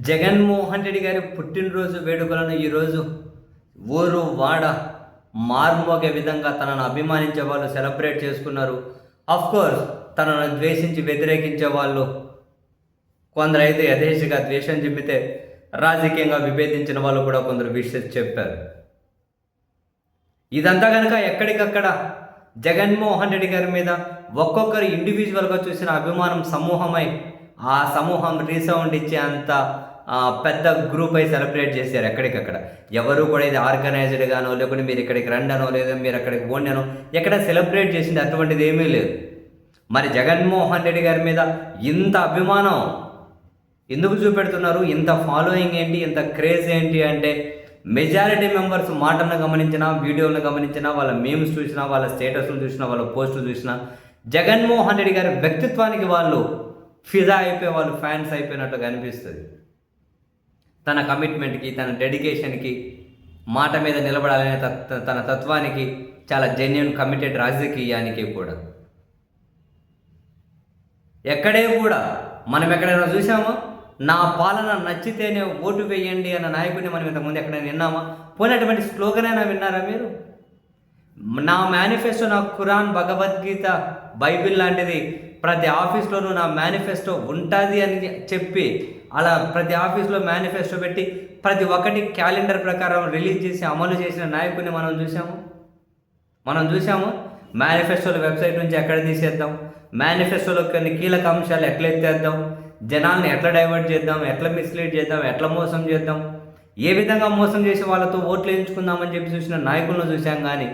జగన్మోహన్ రెడ్డి గారి పుట్టినరోజు వేడుకలను ఈరోజు ఊరు వాడ మార్మోగే విధంగా తనను అభిమానించే వాళ్ళు సెలబ్రేట్ చేసుకున్నారు. కోర్స్ తనను ద్వేషించి వ్యతిరేకించే వాళ్ళు కొందరైతే యథేచ్ఛగా ద్వేషం చెబితే రాజకీయంగా విభేదించిన వాళ్ళు కూడా కొందరు విషయం చెప్పారు. ఇదంతా కనుక ఎక్కడికక్కడ జగన్మోహన్ రెడ్డి గారి మీద ఒక్కొక్కరు ఇండివిజువల్గా చూసిన అభిమానం సమూహమై ఆ సమూహం రీసౌండ్ ఇచ్చే అంత పెద్ద గ్రూప్ అయి సెలబ్రేట్ చేశారు ఎక్కడికక్కడ. ఎవరు కూడా ఇది ఆర్గనైజ్డ్ గానో లేకుంటే మీరు ఇక్కడికి రండనో లేదా మీరు అక్కడికి పోండనో ఎక్కడ సెలబ్రేట్ చేసింది అటువంటిది ఏమీ లేదు. మరి జగన్మోహన్ రెడ్డి గారి మీద ఇంత అభిమానం ఎందుకు చూపెడుతున్నారు? ఇంత ఫాలోయింగ్ ఏంటి? ఇంత క్రేజ్ ఏంటి అంటే మెజారిటీ మెంబర్స్ మాటలను గమనించినా వీడియోలను గమనించినా వాళ్ళ మేమ్స్ చూసినా వాళ్ళ స్టేటస్లు చూసినా వాళ్ళ పోస్టులు చూసినా జగన్మోహన్ రెడ్డి గారి వ్యక్తిత్వానికి వాళ్ళు ఫిదా అయిపోయే వాళ్ళు ఫ్యాన్స్ అయిపోయినట్టుగా అనిపిస్తుంది తన కమిట్మెంట్కి తన డెడికేషన్కి మాట మీద నిలబడాలనే తత్- తన తత్వానికి చాలా జెన్యున్ కమిటెడ్ రాజకీయానికి కూడా. ఎక్కడే కూడా మనం ఎక్కడైనా చూసామా నా పాలన నచ్చితేనే ఓటు వేయండి అన్న నాయకుడిని మనం ఇంతకుముందు ఎక్కడైనా విన్నామా? పోయినటువంటి స్లోగన్ అయినా విన్నారా మీరు? నా మేనిఫెస్టో నా ఖురాన్ భగవద్గీత బైబిల్ లాంటిది ప్రతి ఆఫీస్లోనూ నా మేనిఫెస్టో ఉంటుంది అని చెప్పి అలా ప్రతి ఆఫీస్లో మేనిఫెస్టో పెట్టి ప్రతి ఒక్కటి క్యాలెండర్ ప్రకారం రిలీజ్ చేసి అమలు చేసిన నాయకుడిని మనం చూసాము మనం చూసాము మేనిఫెస్టోల వెబ్సైట్ నుంచి ఎక్కడ తీసేద్దాం? మేనిఫెస్టోలో కొన్ని కీలక అంశాలు ఎట్లా ఎత్తేద్దాం? జనాల్ని ఎట్లా డైవర్ట్ చేద్దాం? ఎట్లా మిస్లీడ్ చేద్దాం? ఎట్లా మోసం చేద్దాం? ఏ విధంగా మోసం చేసి వాళ్ళతో ఓట్లు వేయించుకుందామని చెప్పి చూసిన నాయకులను చూసాం కానీ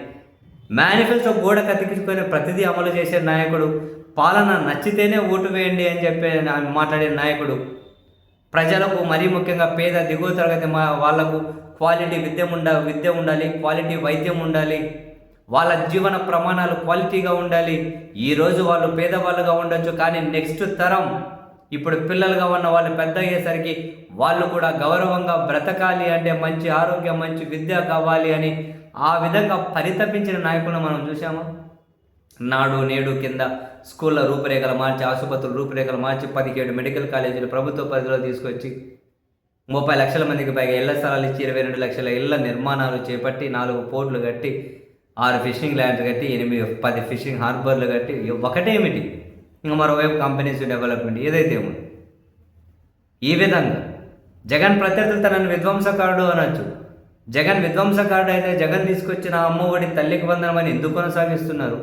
మేనిఫెస్టో గోడ కతికించుకొని ప్రతిదీ అమలు చేసే నాయకుడు పాలన నచ్చితేనే ఓటు వేయండి అని చెప్పి మాట్లాడే నాయకుడు. ప్రజలకు మరీ ముఖ్యంగా పేద దిగువ తరగతి మా వాళ్ళకు క్వాలిటీ విద్య ఉండ విద్య ఉండాలి క్వాలిటీ వైద్యం ఉండాలి. వాళ్ళ జీవన ప్రమాణాలు క్వాలిటీగా ఉండాలి. ఈరోజు వాళ్ళు పేదవాళ్ళుగా ఉండొచ్చు కానీ నెక్స్ట్ తరం ఇప్పుడు పిల్లలుగా ఉన్న వాళ్ళు పెద్ద అయ్యేసరికి వాళ్ళు కూడా గౌరవంగా బ్రతకాలి అంటే మంచి ఆరోగ్యం మంచి విద్య కావాలి అని ఆ విధంగా పరితపించిన నాయకులను మనం చూసాము నాడు నేడు కింద స్కూళ్ళ రూపురేఖలు మార్చి ఆసుపత్రుల రూపురేఖలు మార్చి పదిహేడు మెడికల్ కాలేజీలు ప్రభుత్వ పరిధిలో తీసుకొచ్చి ముప్పై లక్షల మందికి పైగా ఇళ్ళ స్థలాలు ఇచ్చి ఇరవై రెండు లక్షల ఇళ్ళ నిర్మాణాలు చేపట్టి నాలుగు పోర్ట్లు కట్టి ఆరు ఫిషింగ్ ల్యాండ్స్ కట్టి ఎనిమిది పది ఫిషింగ్ హార్బర్లు కట్టి ఒకటేమిటి ఇంకా మరోవైపు కంపెనీస్ డెవలప్మెంట్ ఏదైతే ఉంది. ఈ విధంగా జగన్ ప్రత్యర్థులు తనను విధ్వంసకారుడు అనొచ్చు. జగన్ విధ్వంసకారుడు అయితే జగన్ తీసుకొచ్చిన అమ్మఒడి తల్లికి వందనమని ఎందుకు కొనసాగిస్తున్నారు?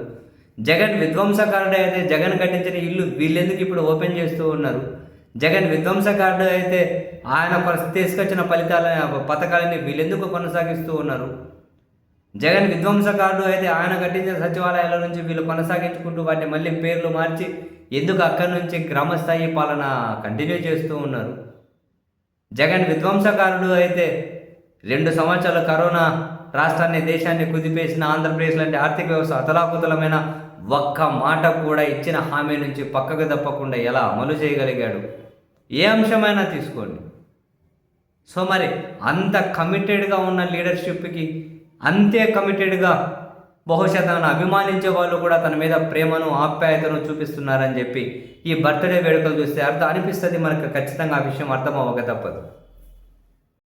జగన్ విధ్వంసకారుడు అయితే జగన్ కట్టించిన ఇల్లు వీళ్ళెందుకు ఇప్పుడు ఓపెన్ చేస్తూ ఉన్నారు? జగన్ విధ్వంసకారుడు అయితే ఆయన తీసుకొచ్చిన ఫలితాల పథకాలని వీళ్ళెందుకు కొనసాగిస్తూ ఉన్నారు? జగన్ విధ్వంసకారుడు అయితే ఆయన కట్టించిన సచివాలయాల నుంచి వీళ్ళు కొనసాగించుకుంటూ వాటిని మళ్ళీ పేర్లు మార్చి ఎందుకు అక్కడి నుంచి గ్రామస్థాయి పాలన కంటిన్యూ చేస్తూ ఉన్నారు? జగన్ విధ్వంసకారుడు అయితే రెండు సంవత్సరాల కరోనా రాష్ట్రాన్ని దేశాన్ని కుదిపేసిన ఆంధ్రప్రదేశ్ లాంటి ఆర్థిక వ్యవస్థ అతలాకుతలమైన ఒక్క మాట కూడా ఇచ్చిన హామీ నుంచి పక్కకు తప్పకుండా ఎలా అమలు చేయగలిగాడు? ఏ అంశమైనా తీసుకోండి. సో మరి అంత కమిటెడ్గా ఉన్న లీడర్షిప్కి అంతే కమిటెడ్గా బహుశా తనను అభిమానించే వాళ్ళు కూడా తన మీద ప్రేమను ఆప్యాయతను చూపిస్తున్నారని చెప్పి ఈ బర్త్డే వేడుకలు చూస్తే అర్థం అనిపిస్తుంది మనకు. ఖచ్చితంగా ఆ విషయం అర్థం అవ్వక తప్పదు.